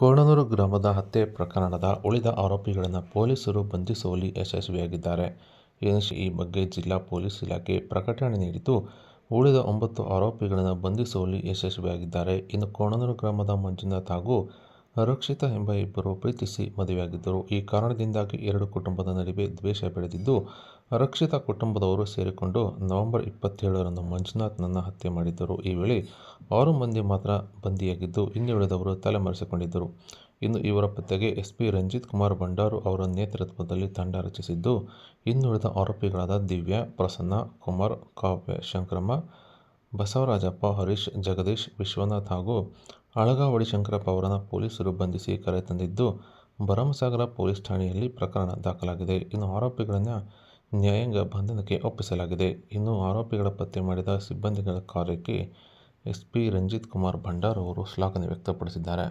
ಕೋಣನೂರು ಗ್ರಾಮದ ಹತ್ಯೆ ಪ್ರಕರಣದ ಉಳಿದ ಆರೋಪಿಗಳನ್ನು ಪೊಲೀಸರು ಬಂಧಿಸುವಲ್ಲಿ ಯಶಸ್ವಿಯಾಗಿದ್ದಾರೆ ಎನಿಸಿ ಈ ಬಗ್ಗೆ ಜಿಲ್ಲಾ ಪೊಲೀಸ್ ಇಲಾಖೆ ಪ್ರಕಟಣೆ ನೀಡಿದ್ದು, ಉಳಿದ ಒಂಬತ್ತು ಆರೋಪಿಗಳನ್ನು ಬಂಧಿಸುವಲ್ಲಿ ಯಶಸ್ವಿಯಾಗಿದ್ದಾರೆ. ಇನ್ನು ಕೋಣನೂರು ಗ್ರಾಮದ ಮಂಜುನಾಥ್ ಹಾಗೂ ರಕ್ಷಿತಾ ಎಂಬ ಇಬ್ಬರು ಪ್ರೀತಿಸಿ ಮದುವೆಯಾಗಿದ್ದರು. ಈ ಕಾರಣದಿಂದಾಗಿ ಎರಡು ಕುಟುಂಬದ ನಡುವೆ ದ್ವೇಷ ಬೆಳೆದಿದ್ದು, ರಕ್ಷಿತಾ ಕುಟುಂಬದವರು ಸೇರಿಕೊಂಡು ನವೆಂಬರ್ ಇಪ್ಪತ್ತೇಳರಂದು ಮಂಜುನಾಥ್ನನ್ನ ಹತ್ಯೆ ಮಾಡಿದ್ದರು. ಈ ವೇಳೆ ಆರು ಮಂದಿ ಮಾತ್ರ ಬಂಧಿಯಾಗಿದ್ದು, ಇನ್ನುಳಿದವರು ತಲೆಮರೆಸಿಕೊಂಡಿದ್ದರು. ಇನ್ನು ಇವರ ಪತ್ತೆಗೆ ಎಸ್ಪಿ ರಂಜಿತ್ ಕುಮಾರ್ ಭಂಡಾರು ಅವರ ನೇತೃತ್ವದಲ್ಲಿ ತಂಡ ರಚಿಸಿದ್ದು, ಇನ್ನುಳಿದ ಆರೋಪಿಗಳಾದ ದಿವ್ಯಾ, ಪ್ರಸನ್ನ, ಕುಮಾರ್, ಕಾವ್ಯ, ಶಂಕ್ರಮ್ಮ, ಬಸವರಾಜಪ್ಪ, ಹರೀಶ್, ಜಗದೀಶ್, ವಿಶ್ವನಾಥ್ ಹಾಗೂ ಅಳಗಾವಡಿ ಶಂಕರಪ್ಪ ಅವರನ್ನು ಪೊಲೀಸರು ಬಂಧಿಸಿ ಕರೆತಂದಿದ್ದು, ಭರಮಸಾಗರ ಪೊಲೀಸ್ ಠಾಣೆಯಲ್ಲಿ ಪ್ರಕರಣ ದಾಖಲಾಗಿದೆ. ಇನ್ನು ಆರೋಪಿಗಳನ್ನು ನ್ಯಾಯಾಂಗ ಬಂಧನಕ್ಕೆ ಒಪ್ಪಿಸಲಾಗಿದೆ. ಇನ್ನು ಆರೋಪಿಗಳ ಪತ್ತೆ ಮಾಡಿದ ಸಿಬ್ಬಂದಿಗಳ ಕಾರ್ಯಕ್ಕೆ ಎಸ್ಪಿ ರಂಜಿತ್ ಕುಮಾರ್ ಭಂಡಾರ್ ಅವರು ಶ್ಲಾಘನೆ ವ್ಯಕ್ತಪಡಿಸಿದ್ದಾರೆ.